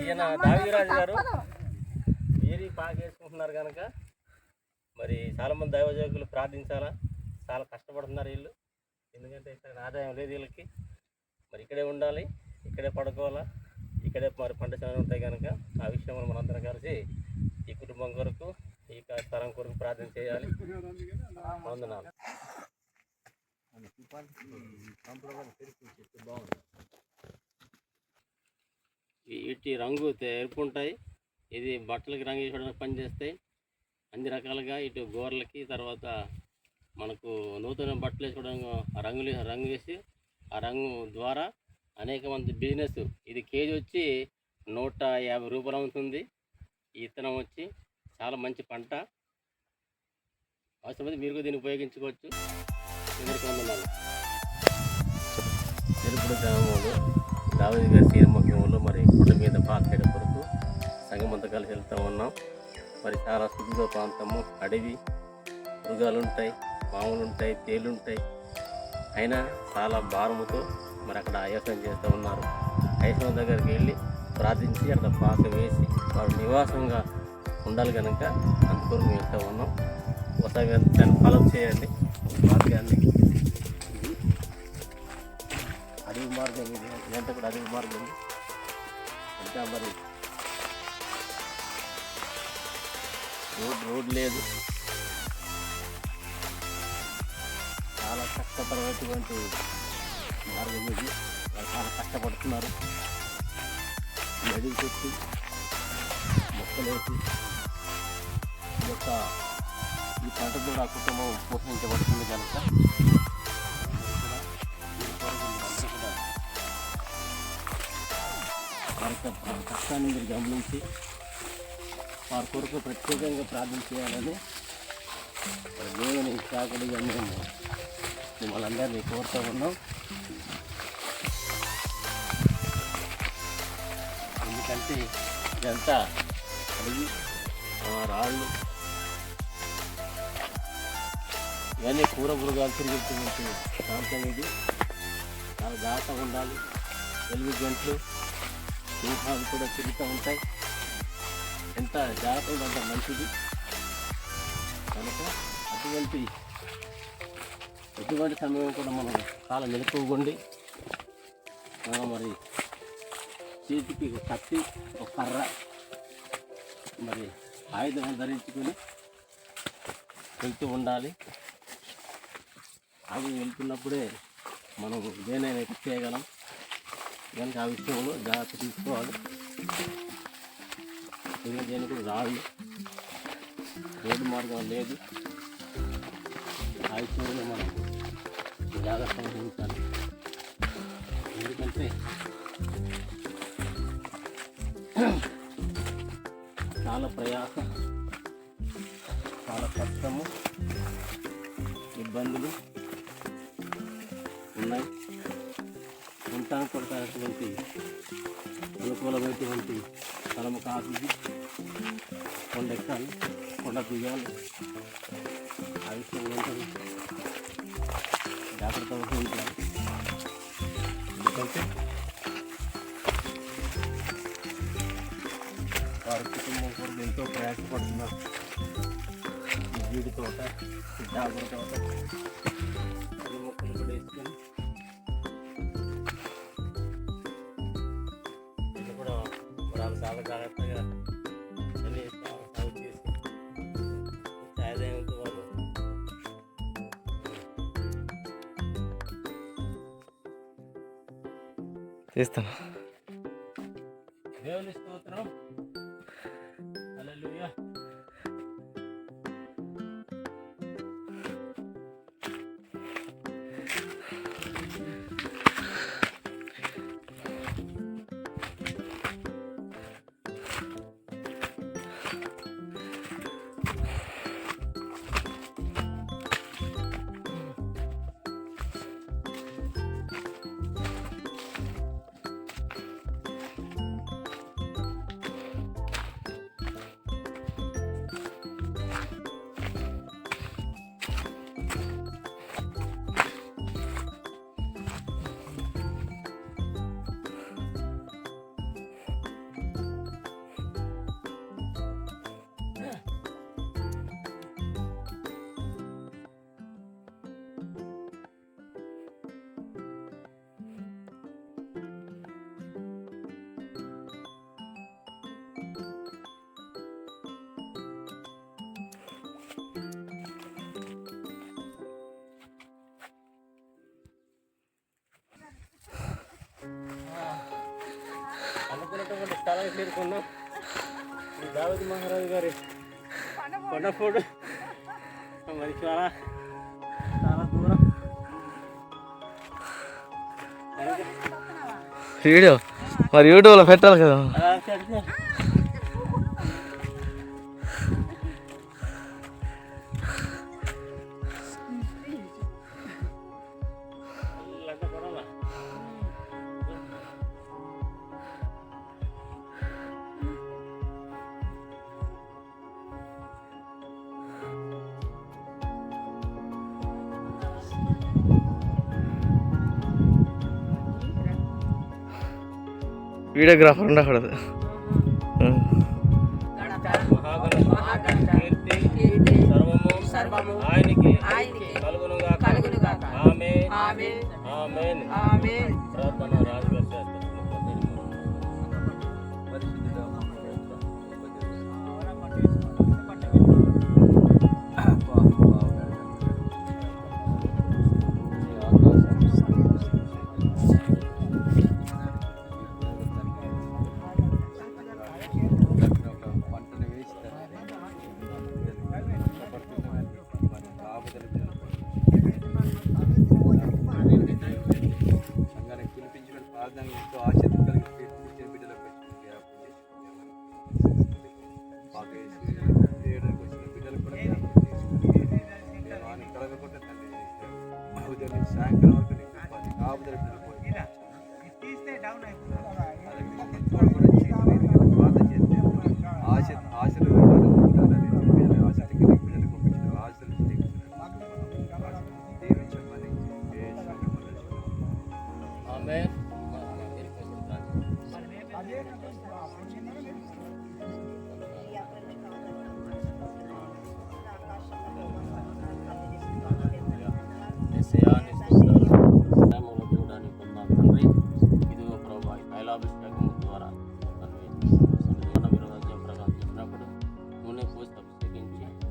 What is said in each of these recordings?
ఈయన దావిరాజు గారు ఏరి పాకేసుకుంటున్నారు కనుక మరి చాలా మంది దైవజోగులు ప్రార్థించాలా చాలా కష్టపడుతున్నారు వీళ్ళు ఎందుకంటే ఇక్కడ ఆదాయం లేదు వీళ్ళకి మరి ఇక్కడే ఉండాలి ఇక్కడే పడుకోవాలా ఇక్కడే మరి పంట చేనులు ఉంటాయి కనుక ఆ విషయంలో మనందరం కలిసి ఈ కుటుంబం కొరకు ఈ స్థలం కొరకు ప్రార్థన చేయాలి. వందనాలు వీటి రంగు తె- ఎరుపు ఉంటాయి ఇది బట్టలకి రంగు వేసుకోవడానికి పనిచేస్తాయి అన్ని రకాలుగా ఇటు గోర్లకి తర్వాత మనకు నూతన బట్టలు వేసుకోవడానికి ఆ రంగులు రంగు వేసి ఆ రంగు ద్వారా అనేక మంది బిజినెస్ ఇది కేజీ వచ్చి నూట యాభై రూపాయలు అవుతుంది. ఈ ఇత్తనం వచ్చి చాలా మంచి పంట. అవసరమైతే మీరు కూడా దీన్ని ఉపయోగించుకోవచ్చు. అందరికీ వందనాలు తిరుపతి గ్రామంలో దావతి గారి శ్రీరమ్మకంలో మరి కొండ మీద పాకేట కొరకు సంగమంతా కలిసి వెళ్తూ ఉన్నాం. మరి చాలా శుద్ధ ప్రాంతము. అడవి మృగాలు ఉంటాయి పాములు ఉంటాయి తేళ్ళు ఉంటాయి అయినా చాలా భారముతో మరి అక్కడ అయ్యసం చేస్తూ ఉన్నారు. అయ్యసం దగ్గరికి వెళ్ళి ప్రార్థించి అక్కడ పాక వేసి వారు నివాసంగా ఉండాలి కనుక అందుకొని మేము వెళ్తూ ఉన్నాం. ఒకసారి దాన్ని ఫాలో చేయండి. మార్గాన్ని. అడవి మార్గం ఇది. ఇదంతా కూడా అడవి మార్గం ఇంకా మరి రోడ్ రోడ్ లేదు. చాలా కష్టపడేటువంటి మార్గం ఇది. వాళ్ళు చాలా కష్టపడుతున్నారు. అడవి పెట్టి మొక్కలేసి ఈ యొక్క ఈ పంట కూడా కుటుంబం పోషించబడుతుంది కనుక. వారి యొక్క కష్టాన్ని మీరు గమనించి వారి కొరకు ప్రత్యేకంగా ప్రార్థన చేయాలని దేవుని కాకడిగా మేము మిమ్మల్ని అందరినీ కోరుతూ ఉన్నాం. ఎందుకంటే ఇదంతా అడిగి రాళ్ళు ఇవన్నీ కూర మృగాలు తిరుగుతున్నట్టు ప్రాంతం ఇది చాలా జాగ్రత్తగా ఉండాలి. వెలుగు గంటలు సింహాలు కూడా తిరుగుతూ ఉంటాయి. ఎంత జాగ్రత్తగా అంత మంచిది. కనుక అటువంటి ఎటువంటి సమయం కూడా మనం చాలా మెలకువగుండి మరి చేతికి ఒక కత్తి ఒక కర్ర మరి ఆయుధం ధరించుకొని వెళ్తూ ఉండాలి. అవి వెళ్తున్నప్పుడే మనం దేనైనా ఎక్కువ చేయగలం. కనుక ఆ విషయంలో జాగ్రత్త తీసుకోవాలి. ఇంకా దేని కూడా రాళ్ళు రోడ్డు మార్గం లేదు. ఆ విషయంలో మనం జాగ్రత్త వహించాలి. ఎందుకంటే చాలా ప్రయాస చాలా కష్టము ఇబ్బందులు ఉన్నాయి ఉంటాను కొడతానటువంటి అనుకూలమైనటువంటి స్థలము కాదు ఇది కొండ ఎక్కాలి కొండ దిగాలి ఆ విషయం ఉంటుంది జాగ్రత్త వహించాలి ఎందుకంటే వారి కుటుంబం కొరకు ఎంతో ప్రయాసపడుతున్నారు ఈ జీడి తోట జాగ్రత్త తోట ఈ మొక్కలు కూడా వేసుకొని ఇది కూడా వాళ్ళు చాలా జాగ్రత్తగా అన్ని సా- సాగు చేసి మంచి ఆదాయంతో వాళ్ళు. తీస్తాను దేవుని స్తోత్రం. எப்படி இருக்கும்னா దావతి మహారాజు గారి కొండపూడు మరి చాలా చాలా దూరం వీడియో మరి యూట్యూబ్లో పెట్టాలి కదా வீடியோகிராஃபர் உண்டாகிறது ఆయనకి కలుగునుగా ఆమె ఆమె ఆమె ప్రార్థన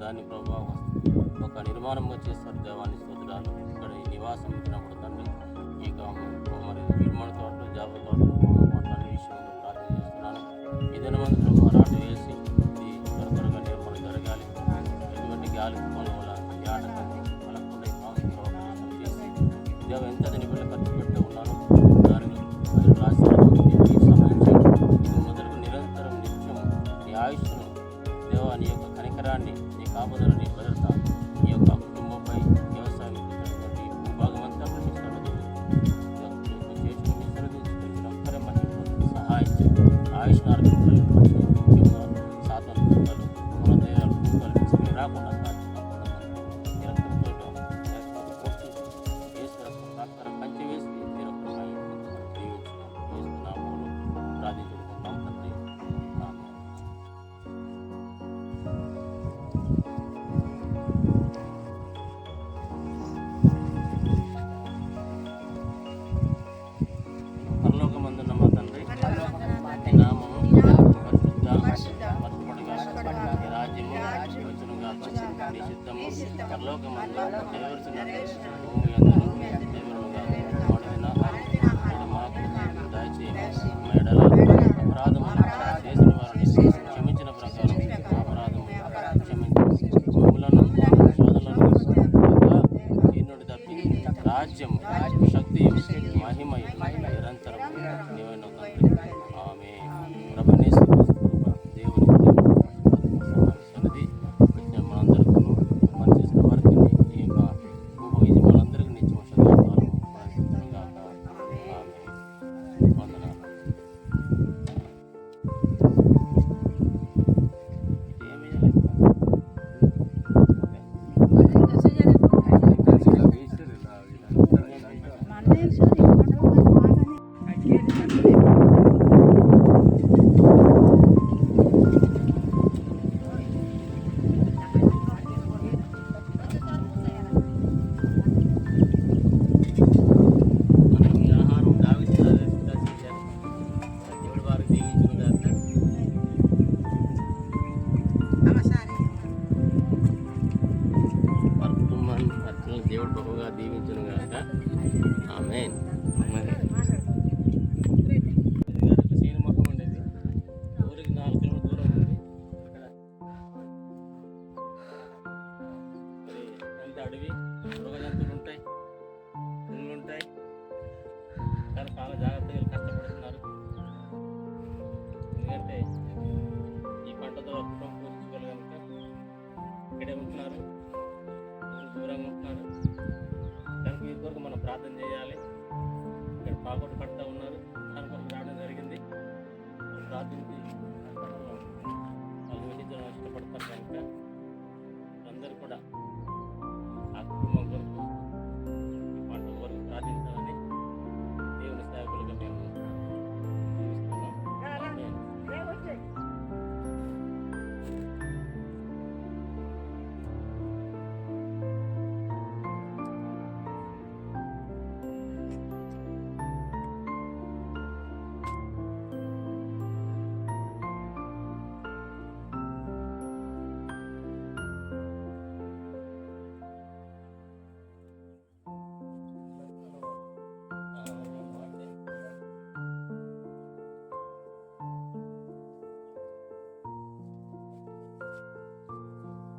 దాని ప్రభావం ఒక నిర్మాణం చేస్తారు దేవాన్ని స్తోత్రాలు ఇక్కడ నివాసం ఇచ్చినప్పుడు తండ్రి ఈ గ్రామం నిర్మాణ తోటలు జాబ తోటలు విషయంలో చేస్తున్నాను. ఏదైనా మంత్రులు Arapo na అడవి మృగజంతువులు ఉంటాయి పురుగులు ఉంటాయి. కానీ చాలా జాగ్రత్తగా కష్టపడుతున్నారు. ఎందుకంటే ఈ పంటతో అప్పుడు పూర్తికోవాలి కనుక ఇక్కడే ఉంటున్నారు. దూరంగా ఉంటున్నారు. కనుక వీరి కొరకు మనం ప్రార్థన చేయాలి. ఇక్కడ పాపట్టు పడతా ఉన్నారు. దాని కొరకు రావడం జరిగింది. ప్రార్థించి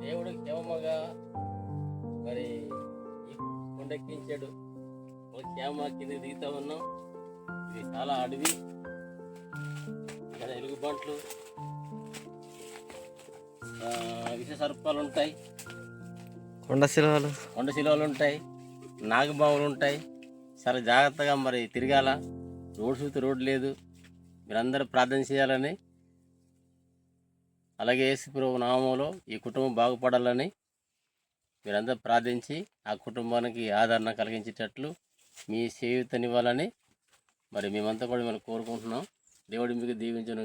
దేవుడు క్షేమగా మరి కొండెక్కించాడు. ఒక క్షేమ కింద దిగుతా ఉన్నాం. ఇది చాలా అడవి. ఇక్కడ ఎలుగుబంట్లు విష సర్పాలు ఉంటాయి. కొండ శిలవలు కొండ శిలువలు ఉంటాయి. నాగబావులు ఉంటాయి. చాలా జాగ్రత్తగా మరి తిరగాల. రోడ్ చూస్తే రోడ్ లేదు. మీరందరూ ప్రార్థన చేయాలని అలాగే యేసుప్రభు నామంలో ఈ కుటుంబం బాగుపడాలని మీరందరూ ప్రార్థించి ఆ కుటుంబానికి ఆదరణ కలిగించేటట్లు మీ చేయూతనివ్వాలని మరి మేమంతా కూడా మిమ్మల్ని కోరుకుంటున్నాం. దేవుడి మీకు దీవించను